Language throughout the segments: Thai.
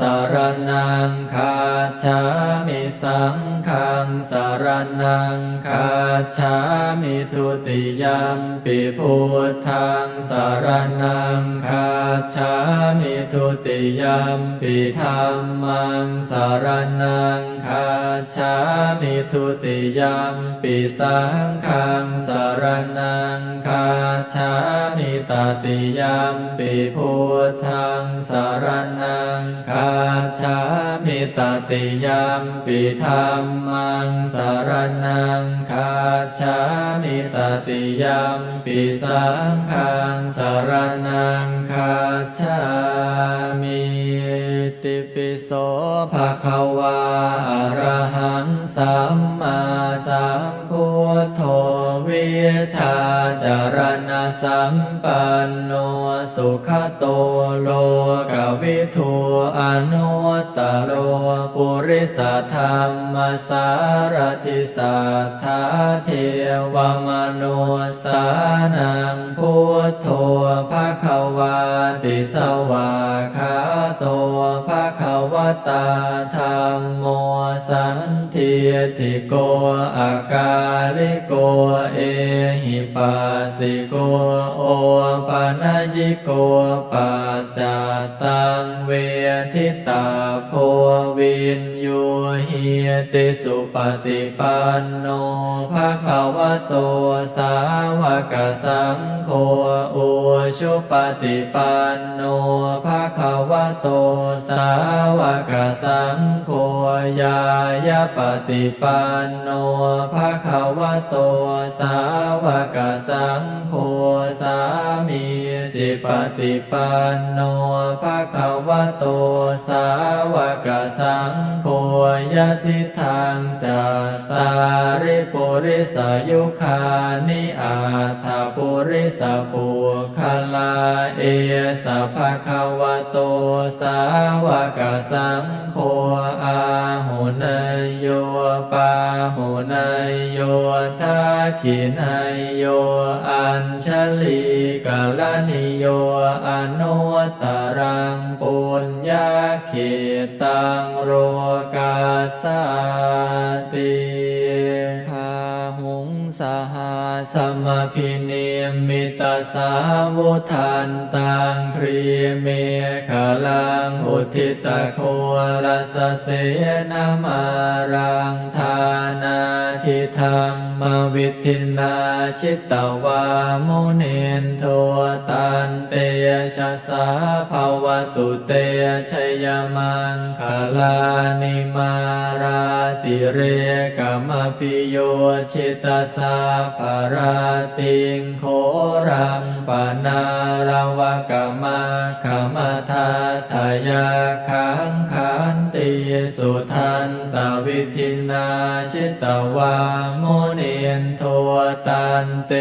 So รนังคาชามิสังฆังสารนังคาชามิทุติยมปิพุทธังสารนังคาชามิทุติยมปิธรรมังสารนังคาชามิทุติยมปิสังฆังสารนังคาชามิตติยมปิพุทธังสารนังคาชามิตติยมปิธรรมังสารนังคาชามิตติยมปิสังฆังสารนังคาชามิติปิโสภะคะวาอะระหังสัมมาสัม พุทโธวิชาจารณสัมปันโนสุขโตโลกวิทูอนุตตโรปุริสธรรมสารทิสัทธาเทวมนุสานังพุทโธภะคะวาติสวาคาโตภะคะวตาธรรม สันทิติโกอากาลิโกเอหิปั ยิโกปัจจตังเวทิตาโพวินยูหิติสุปฏิปันโนภะคะวะโตสาวกสังโฆอุชุปฏิปันโนภะคะวะโตสาวกสังโฆยายาปฏิปันโนภะคะวะโตสาวกสังโฆสามีจิ ปฏิปันโนภะคะวะโตสาวกสังโฆยะทิทางจัตตาริปุริสยุคานิอาถาปุริสปุคลาเอสัพพะคะวะโตสาวกสังโฆอาหุนยโยปาหุนยโยทักขินยโยอัญชลี ลนิโยอนุตตรังปุญญาเขตังโรกาสาติพาหุงสหาสมพิเนมิตาสาวุทันตังครีเมขลังอุทิตโครัสเสนามารังทานาทิธรรม มวิทินาชิตตวามุเนนโทตันเตชะสาภาวตุเตชยมังคลานิมาราติเรกมพิโยชิตาสาภราติงโครัมปนารวกมาขมทาทายาขังขันติสุทัน วิทินาชิตวาโมนี นโทตันเต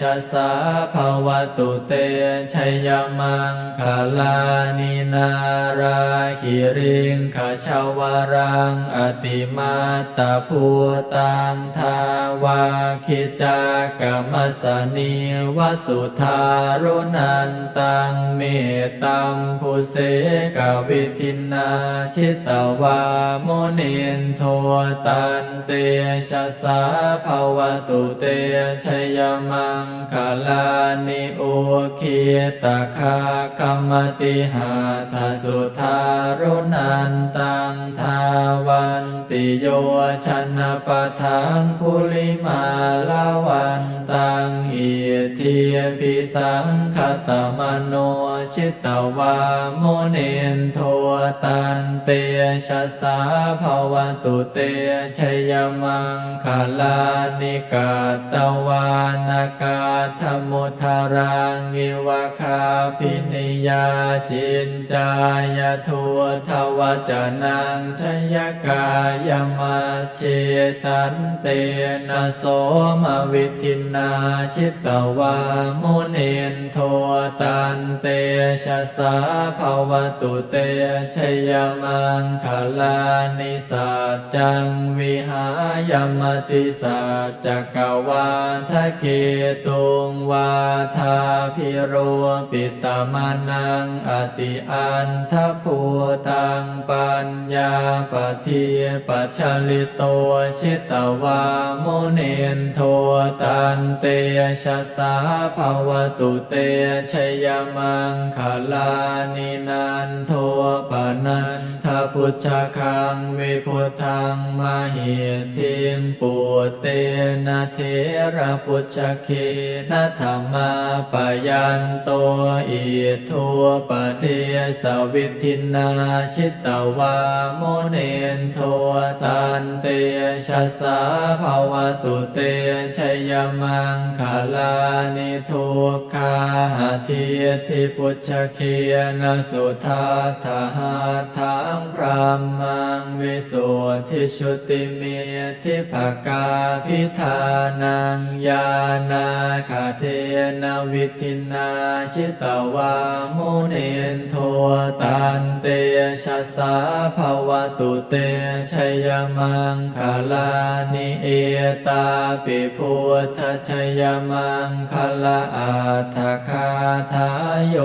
ชะสาภาวตุเตชยมังคลานินาราคิริงขชาวรัง อติมาตาภูตังทาวาคิจากรรมสนีวสุธารุนันตังเมตตัมภูเสกวิทินาชิตวาโมเนนโทตันเตชะสาภาวตุเตชยมังคลานิโอคิตาคาคัมติหาทสุธารุนันตังทาวันติโยชนะปะทังคุลิมาลาวันตังอิเทียพิสังคตมโนชิตวาโมเนนโทตันเตชะสาภาวตุเตชยมังคลานิกาตวานากาธมุทารังอิวะคาพินิยาจินจายทัวทวจนังชยกายมัจเจสันเตนะโสมวิทินนาชิตวามุเนนโทตันเตชะสาภาวตุเตชยมังคลานิสัจจังวิหายมติสัจจักวาทะเกตุงวาทาพิโรปิตมานังอติอันทภูตังปัญญาปฏิปัจฉลิโตชิตวาโมเนนโทตันเตชะสาภาวตุเตชยมังคลานินันโทปนันทพุชคังวิพุทังมาหิทิงปุตเตนะเทระพุชเคนะธรรมาปยันโตอิทัวปเทสวิทินาชิตวาโมเนนโทตันเตชะสาภาวตุเตชยมังคลานิทุกขาหาทิทิพุชเคนะสุทัตถาทังพรามังวิสุทธิชุติเมทิภกาพิธานังยานาคาเทนวิทินาชิตวามเนนโทตันเตชะสาภาวตุเตชยมังคลานิเอตาปิพุทธชยมังคลาอัฏฐคาทายโย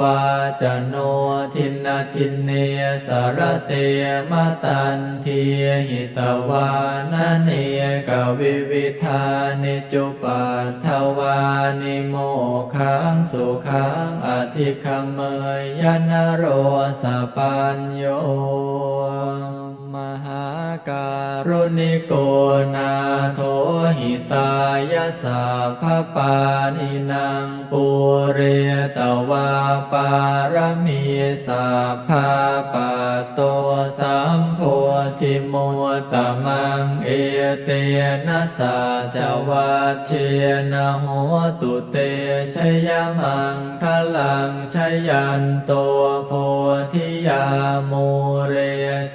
วาจโนทินาทินเนสารเตมตันเทีหิตวานเนกวิวิธานิจุปัทวานิโมขังสุขังอธิคเมยยนโรสปัญโย การุณิโกนาโทหิตายาสาพปานินางปุเรตวาปารมีสาภาปะโตสัมโพธิมุตมังเอเตนะสาจวัชเชนะโหตุเตชยมังคลังชยันโตโพธิยาโมเร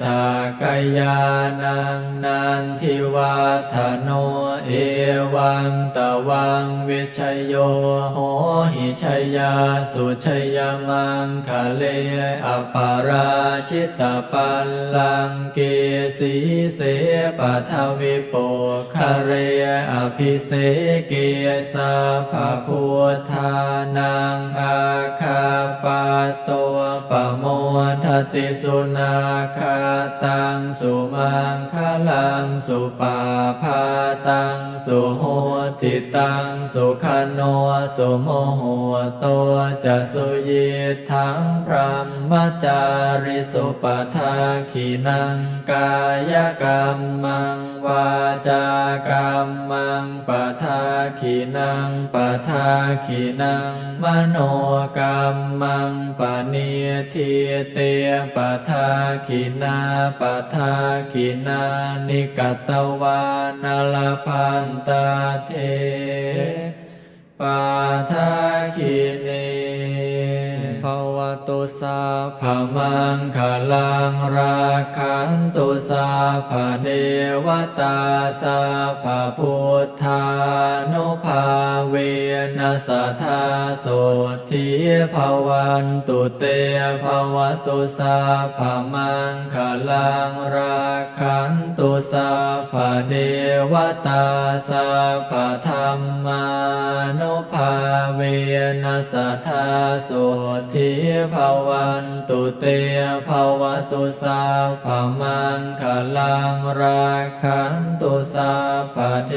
สากยานงนันทิวัฒโนเอวังตวังวิชยโยโหหิชยาสุชยมังคะเลอปาราชิตปัลลังเกสีเสปะทวิโปคะเรอภิเสเกสาภพุทธานังอาคาปะโต ติสุนาคาตังสุมังคลังสุปาพาตังสุโหติตังสุขโนสุโมโหโตจะสุยิทังพรหมจาริสุปทาขีนังกายกรรมังวาจากรรมังปทาขีนังปทาขีนังมโนกรรมังปณิทิเตปทาขีนาปทาขีนานิกตวานาลพันตาเทปาทาคินี ภวตุสาภามังคลังราคันตุสาภาเดวตาสาภาพุทธานุภาเวนัสธาโสทิภวันตุเตภวตุสาภามังคลังราคันตุสาภาเดวตาสาภาธรรมานุภาเวนัสธาโสทิภวันตุเตภวตุสาภามังคลังราคันตุสาภาเท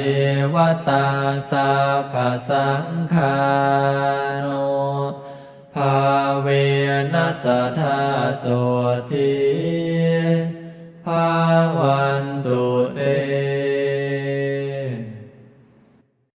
วตาสาภาสังฆาโนภาเวนัสธาโสทิภาวันตุเต